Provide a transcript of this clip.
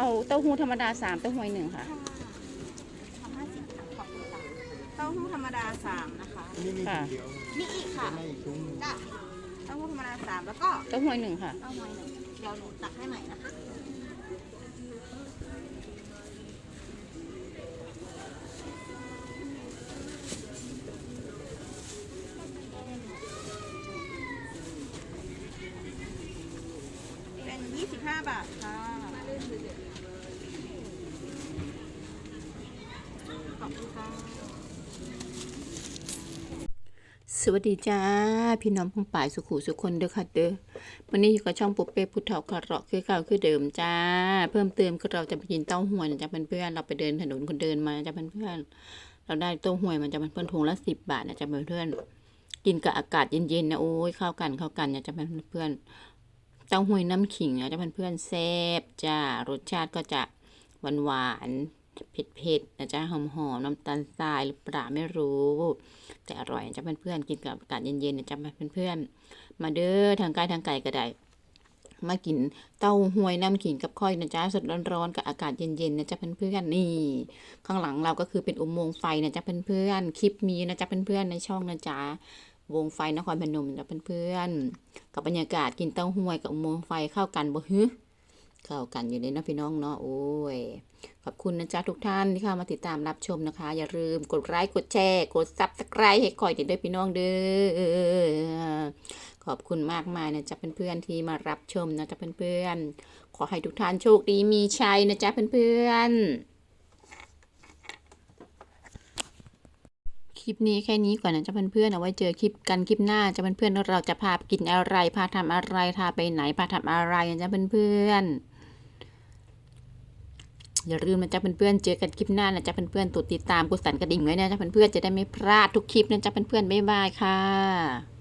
เอาเต้าหู้ธรรมดาสามเต้าหวยหนึ่งค่ะค่ะทำห้าสิบค่ะขอบคุณค่ะเต้าหู้ธรรมดาสามนะคะ นี่มีค่ะถุงเดียวมีอีกค่ะไม่อีกถุงหนึ่งจ้ะเต้าหู้ธรรมดาสามแล้วก็เต้าหวยหนึ่งค่ะ เต้าหวยหนึ่งเดี๋ยวหนูตักให้ใหม่นะคะ เป็น 25 บาทค่ะ ขอบคุณค่ะ สวัสดีจ้า พี่น้องพงป่ายสุขุสุขคนเด้อค่ะเด้อวันนี้อยู่กับช่องปุ๊บเป้พุทธเถาคาระคือเก่าคือเดิมจ้า เพิ่มเติมก็เราจะไปกินเต้าหวยนะจ๊ะเพื่อนเราไปเดินถนนคนเดินมาจ้ะเพื่อนเราได้เต้าหวยมันจะเป็นเพื่อนถุงละสิบบาทนะจ๊ะเพื่อนกินกับอากาศเย็นๆนะโอ้ยเข้ากันเข้ากันนะจ๊ะเพื่อนเต้าหวยน้ำขิงนะจ๊ะเพื่อนแซ่บจ้ารสชาติก็จะหวานๆ เผ็ดๆนะจ๊ะหอมๆน้ำตาลทรายหรือเปล่าไม่รู้ แต่อร่อยจ้ะเพื่อนๆกินกับอากาศเย็นๆนะจ้ะเพื่อนๆมาเด้อทางกายทางไก่ก็ได้มากินเต้าหวยน้ำขิงกับข้อยนะจ๊ะสดร้อนๆกับอากาศเย็นๆนะจ๊ะเพื่อนๆนี่ ข้างหลังเราก็คือเป็นอุโมงค์ไฟนะจ๊ะเพื่อนๆคลิปมีนะจ๊ะเพื่อนๆในช่องนะจ๊ะวงไฟนครพนมนะเพื่อนๆกับบรรยากาศกินเต้าหวยกับอุโมงค์ไฟเข้ากันบ่ฮึเข้ากันอยู่เลยนะพี่น้องเนาะโอ้ย ขอบคุณนะจ๊ะทุกท่านที่เข้ามาติดตามรับชมนะคะ อย่าลืมกดไลค์กดแชร์ กดซับสไครต์ให้คอยติดด้วยพี่น้องเด้อขอบคุณมากมายนะจ๊ะเพื่อนๆที่มารับชมนะจ๊ะเพื่อนๆขอให้ทุกท่านโชคดีมีชัยนะจ๊ะเพื่อนๆคลิปนี้แค่นี้ก่อนนะจ๊ะเพื่อนๆเอาไว้เจอคลิปกันคลิปหน้าจ๊ะเพื่อนๆเราจะพาไปกินอะไรพาทำอะไรพาไปไหนพาทำอะไรนะจ๊ะเพื่อนๆ อย่าลืมนะจ๊ะเพื่อนๆเจอกันคลิปหน้านะจ๊ะเพื่อนๆกดติดตามกดสั่นกระดิ่งไว้นะจ๊ะเพื่อนๆจะได้ไม่พลาดทุกคลิปนะจ๊ะเพื่อนๆบ๊ายบายค่ะ